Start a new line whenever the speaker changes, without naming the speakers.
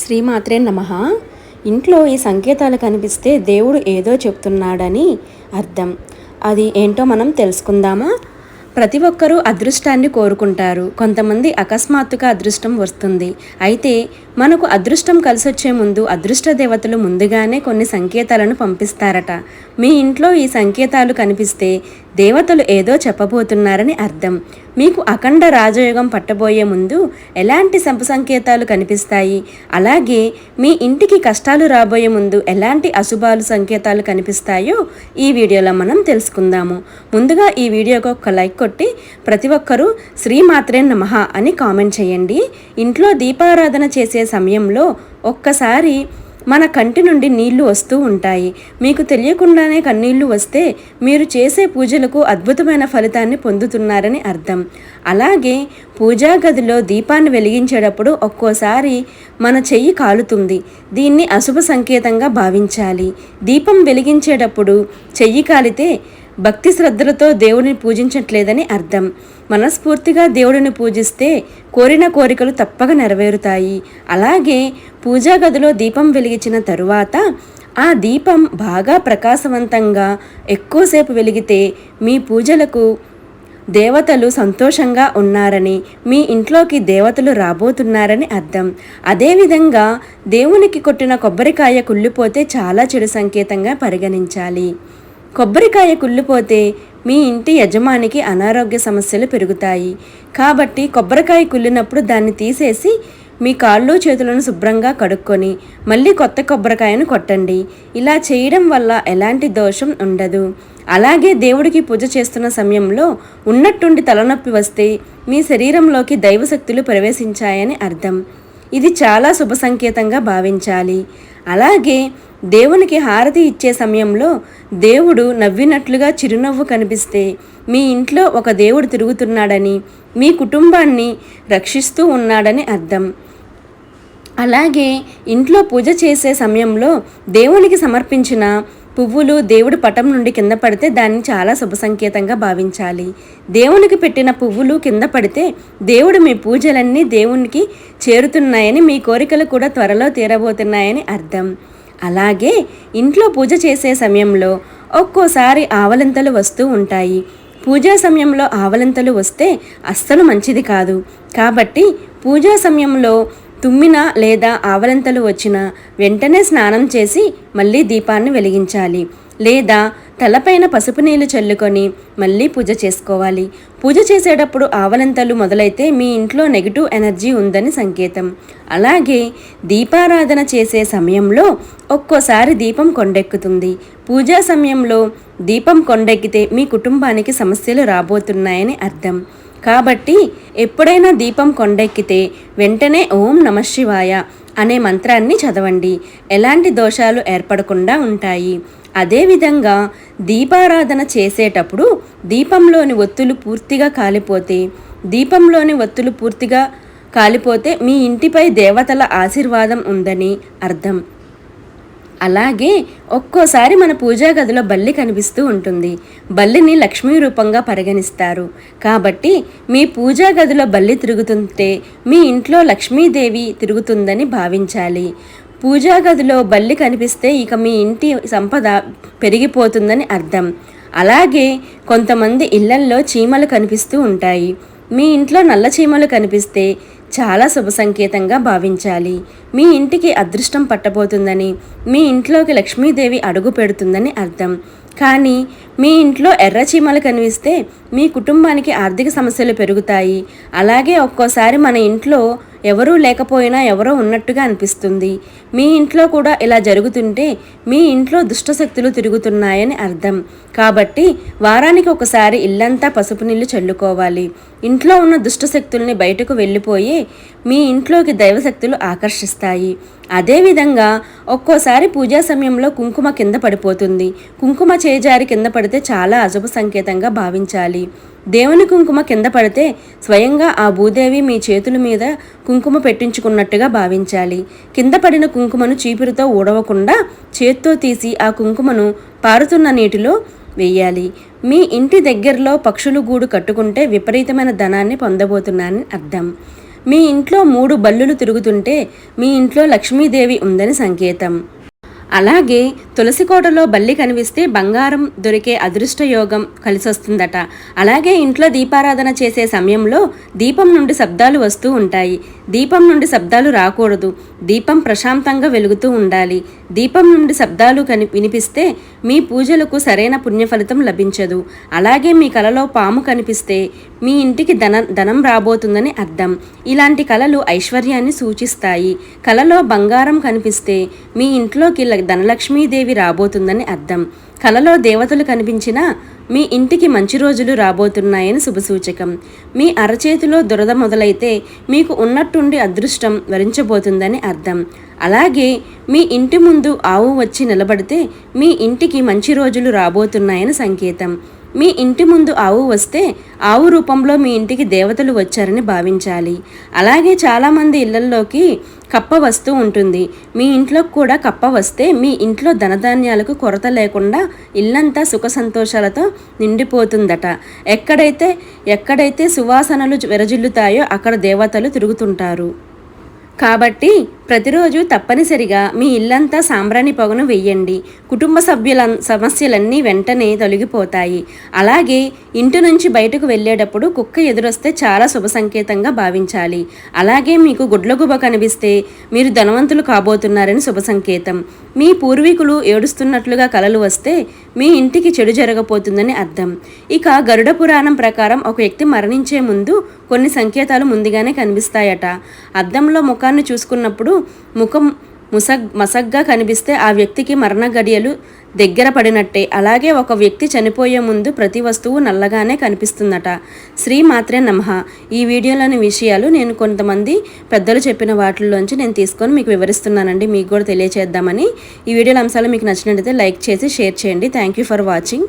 శ్రీమాత్రే నమ. ఇంట్లో ఈ సంకేతాలు కనిపిస్తే దేవుడు ఏదో చెప్తున్నాడని అర్థం. అది ఏంటో మనం తెలుసుకుందామా? ప్రతి ఒక్కరూ అదృష్టాన్ని కోరుకుంటారు. కొంతమంది అకస్మాత్తుగా అదృష్టం వస్తుంది. అయితే మనకు అదృష్టం కలిసొచ్చే ముందు అదృష్ట దేవతలు ముందుగానే కొన్ని సంకేతాలను పంపిస్తారట. మీ ఇంట్లో ఈ సంకేతాలు కనిపిస్తే దేవతలు ఏదో చెప్పబోతున్నారని అర్థం. మీకు అఖండ రాజయోగం పట్టబోయే ముందు ఎలాంటి సంప సంకేతాలు కనిపిస్తాయి? అలాగే మీ ఇంటికి కష్టాలు రాబోయే ముందు ఎలాంటి అశుభాలు సంకేతాలు కనిపిస్తాయో ఈ వీడియోలో మనం తెలుసుకుందాము. ముందుగా ఈ వీడియోకి ఒక లైక్ కొట్టి ప్రతి ఒక్కరూ శ్రీమాత్రే నమః అని కామెంట్ చేయండి. ఇంట్లో దీపారాధన చేసే సమయంలో ఒక్కసారి మన కంటి నుండి నీళ్ళు వస్తూ ఉంటాయి. మీకు తెలియకుండానే కన్నీళ్ళు వస్తే మీరు చేసే పూజలకు అద్భుతమైన ఫలితాన్ని పొందుతున్నారని అర్థం. అలాగే పూజా గదిలో దీపాన్ని వెలిగించేటప్పుడు ఒక్కోసారి మన చెయ్యి కాలుతుంది. దీన్ని అశుభ సంకేతంగా భావించాలి. దీపం వెలిగించేటప్పుడు చెయ్యి కాలితే భక్తి శ్రద్ధలతో దేవుడిని పూజించట్లేదని అర్థం. మనస్ఫూర్తిగా దేవుడిని పూజిస్తే కోరిన కోరికలు తప్పక నెరవేరుతాయి. అలాగే పూజా గదిలో దీపం వెలిగించిన తరువాత ఆ దీపం బాగా ప్రకాశవంతంగా ఎక్కువసేపు వెలిగితే మీ పూజలకు దేవతలు సంతోషంగా ఉన్నారని మీ ఇంట్లోకి దేవతలు రాబోతున్నారని అర్థం. అదేవిధంగా దేవునికి కొట్టిన కొబ్బరికాయ కుళ్ళిపోతే చాలా చెడు సంకేతంగా పరిగణించాలి. కొబ్బరికాయ కుళ్ళిపోతే మీ ఇంటి యజమానికి అనారోగ్య సమస్యలు పెరుగుతాయి. కాబట్టి కొబ్బరికాయ కుళ్ళినప్పుడు దాన్ని తీసేసి మీ కాళ్ళు చేతులను శుభ్రంగా కడుక్కొని మళ్ళీ కొత్త కొబ్బరికాయను కొట్టండి. ఇలా చేయడం వల్ల ఎలాంటి దోషం ఉండదు. అలాగే దేవుడికి పూజ చేస్తున్న సమయంలో ఉన్నట్టుండి తలనొప్పి వస్తే మీ శరీరంలోకి దైవశక్తులు ప్రవేశించాయని అర్థం. ఇది చాలా శుభ సంకేతంగా భావించాలి. అలాగే దేవునికి హారతి ఇచ్చే సమయంలో దేవుడు నవ్వినట్లుగా చిరునవ్వు కనిపిస్తే మీ ఇంట్లో ఒక దేవుడు తిరుగుతున్నాడని మీ కుటుంబాన్ని రక్షిస్తూ ఉన్నాడని అర్థం. అలాగే ఇంట్లో పూజ చేసే సమయంలో దేవునికి సమర్పించిన పువ్వులు దేవుడి పటం నుండి కింద పడితే దాన్ని చాలా శుభ సంకేతంగా భావించాలి. దేవునికి పెట్టిన పువ్వులు కింద పడితే దేవుడు మీ పూజలన్నీ దేవునికి చేరుతున్నాయని మీ కోరికలు కూడా త్వరలో తీరబోతున్నాయని అర్థం. అలాగే ఇంట్లో పూజ చేసే సమయంలో ఒక్కోసారి ఆవలింతలు వస్తూ ఉంటాయి. పూజా సమయంలో ఆవలింతలు వస్తే అస్సలు మంచిది కాదు. కాబట్టి పూజా సమయంలో తుమ్మిన లేదా ఆవలింతలు వచ్చిన వెంటనే స్నానం చేసి మళ్ళీ దీపాన్ని వెలిగించాలి. లేదా తలపైన పసుపు నీళ్ళు చల్లుకొని మళ్ళీ పూజ చేసుకోవాలి. పూజ చేసేటప్పుడు ఆవలింతలు మొదలైతే మీ ఇంట్లో నెగిటివ్ ఎనర్జీ ఉందని సంకేతం. అలాగే దీపారాధన చేసే సమయంలో ఒక్కోసారి దీపం కొండెక్కుతుంది. పూజా సమయంలో దీపం కొండెక్కితే మీ కుటుంబానికి సమస్యలు రాబోతున్నాయని అర్థం. కాబట్టి ఎప్పుడైనా దీపం కొండెక్కితే వెంటనే ఓం నమశివాయ అనే మంత్రాన్ని చదవండి. ఎలాంటి దోషాలు ఏర్పడకుండా ఉంటాయి. అదేవిధంగా దీపారాధన చేసేటప్పుడు దీపంలోని ఒత్తులు పూర్తిగా కాలిపోతే దీపంలోని ఒత్తులు పూర్తిగా కాలిపోతే మీ ఇంటిపై దేవతల ఆశీర్వాదం ఉందని అర్థం. అలాగే ఒక్కోసారి మన పూజా గదిలో బల్లి కనిపిస్తూ ఉంటుంది. బల్లిని లక్ష్మీ రూపంగా పరిగణిస్తారు. కాబట్టి మీ పూజా గదిలో బల్లి తిరుగుతుంటే మీ ఇంట్లో లక్ష్మీదేవి తిరుగుతుందని భావించాలి. పూజా గదిలో బల్లి కనిపిస్తే ఇక మీ ఇంటి సంపద పెరిగిపోతుందని అర్థం. అలాగే కొంతమంది ఇళ్ళల్లో చీమలు కనిపిస్తూ ఉంటాయి. మీ ఇంట్లో నల్ల చీమలు కనిపిస్తే చాలా శుభ సంకేతంగా భావించాలి. మీ ఇంటికి అదృష్టం పట్టబోతుందని మీ ఇంట్లోకి లక్ష్మీదేవి అడుగు పెడుతుందని అర్థం. కానీ మీ ఇంట్లో ఎర్ర చీమలు కనిపిస్తే మీ కుటుంబానికి ఆర్థిక సమస్యలు పెరుగుతాయి. అలాగే ఒక్కోసారి మన ఇంట్లో ఎవరూ లేకపోయినా ఎవరో ఉన్నట్టుగా అనిపిస్తుంది. మీ ఇంట్లో కూడా ఇలా జరుగుతుంటే మీ ఇంట్లో దుష్టశక్తులు తిరుగుతున్నాయని అర్థం. కాబట్టి వారానికి ఒకసారి ఇల్లంతా పసుపు నీళ్ళు చల్లుకోవాలి. ఇంట్లో ఉన్న దుష్టశక్తుల్ని బయటకు వెళ్ళిపోయి మీ ఇంట్లోకి దైవశక్తులు ఆకర్షిస్తాయి. అదేవిధంగా ఒక్కోసారి పూజా సమయంలో కుంకుమ కింద పడిపోతుంది. కుంకుమ చేజారి కింద పడితే చాలా అశుభ సంకేతంగా భావించాలి. దేవుని కుంకుమ కింద పడితే స్వయంగా ఆ భూదేవి మీ చేతుల మీద కుంకుమ పెట్టించుకున్నట్టుగా భావించాలి. కింద పడిన కుంకుమను చీపురుతో ఊడవకుండా చేత్తో తీసి ఆ కుంకుమను పారుతున్న నీటిలో వేయాలి. మీ ఇంటి దగ్గరలో పక్షులు గూడు కట్టుకుంటే విపరీతమైన ధనాన్ని పొందబోతున్నానని అర్థం. మీ ఇంట్లో మూడు బల్లులు తిరుగుతుంటే మీ ఇంట్లో లక్ష్మీదేవి ఉందని సంకేతం. అలాగే తులసి కోటలో బల్లి కనిపిస్తే బంగారం దొరికే అదృష్ట యోగం కలిసొస్తుందట. అలాగే ఇంట్లో దీపారాధన చేసే సమయంలో దీపం నుండి శబ్దాలు వస్తూ ఉంటాయి. దీపం నుండి శబ్దాలు రాకూడదు. దీపం ప్రశాంతంగా వెలుగుతూ ఉండాలి. దీపం నుండి శబ్దాలు కని వినిపిస్తే మీ పూజలకు సరైన పుణ్య ఫలితం లభించదు. అలాగే మీ కలలో పాము కనిపిస్తే మీ ఇంటికి ధన ధనం రాబోతుందని అర్థం. ఇలాంటి కళలు ఐశ్వర్యాన్ని సూచిస్తాయి. కలలో బంగారం కనిపిస్తే మీ ఇంట్లోకి ల- ధనలక్ష్మీదేవి రాబోతుందని అర్థం. కలలో దేవతలు కనిపించినా మీ ఇంటికి మంచి రోజులు రాబోతున్నాయని శుభసూచకం. మీ అరచేతిలో దురద మొదలైతే మీకు ఉన్నట్టుండి అదృష్టం వరించబోతుందని అర్థం. అలాగే మీ ఇంటి ముందు ఆవు వచ్చి నిలబడితే మీ ఇంటికి మంచి రోజులు రాబోతున్నాయని సంకేతం. మీ ఇంటి ముందు ఆవు వస్తే ఆవు రూపంలో మీ ఇంటికి దేవతలు వచ్చారని భావించాలి. అలాగే చాలామంది ఇళ్ళల్లోకి కప్ప వస్తూ ఉంటుంది. మీ ఇంట్లో కూడా కప్ప వస్తే మీ ఇంట్లో ధనధాన్యాలకు కొరత లేకుండా ఇల్లంతా సుఖ సంతోషాలతో నిండిపోతుందట. ఎక్కడైతే ఎక్కడైతే సువాసనలు విరజిల్లుతాయో అక్కడ దేవతలు తిరుగుతుంటారు. కాబట్టి ప్రతిరోజు తప్పనిసరిగా మీ ఇల్లంతా సాంబ్రాణి పొగను వెయ్యండి కుటుంబ సభ్యుల సమస్యలన్నీ వెంటనే తొలగిపోతాయి. అలాగే ఇంటి నుంచి బయటకు వెళ్ళేటప్పుడు కుక్క ఎదురొస్తే చాలా శుభ సంకేతంగా భావించాలి. అలాగే మీకు గుడ్లగుబ కనిపిస్తే మీరు ధనవంతులు కాబోతున్నారని శుభ సంకేతం. మీ పూర్వీకులు ఏడుస్తున్నట్లుగా కలలు వస్తే మీ ఇంటికి చెడు జరగబోతుందని అర్థం. ఇక గరుడ పురాణం ప్రకారం ఒక వ్యక్తి మరణించే ముందు కొన్ని సంకేతాలు ముందుగానే కనిపిస్తాయట. అద్దంలో ముఖాన్ని చూసుకున్నప్పుడు ముఖం ముసగ్ మసగ్గా కనిపిస్తే ఆ వ్యక్తికి మరణ గడియలు దగ్గర పడినట్టే. అలాగే ఒక వ్యక్తి చనిపోయే ముందు ప్రతి వస్తువు నల్లగానే కనిపిస్తుందట. శ్రీ మాత్రే నమః. ఈ వీడియోలోని విషయాలు నేను కొంతమంది పెద్దలు చెప్పిన వాటిల్లోంచి నేను తీసుకొని మీకు వివరిస్తున్నానండి. మీకు కూడా తెలియచేద్దామని. ఈ వీడియోల అంశాలు మీకు నచ్చినట్లయితే లైక్ చేసి షేర్ చేయండి. Thank you for watching.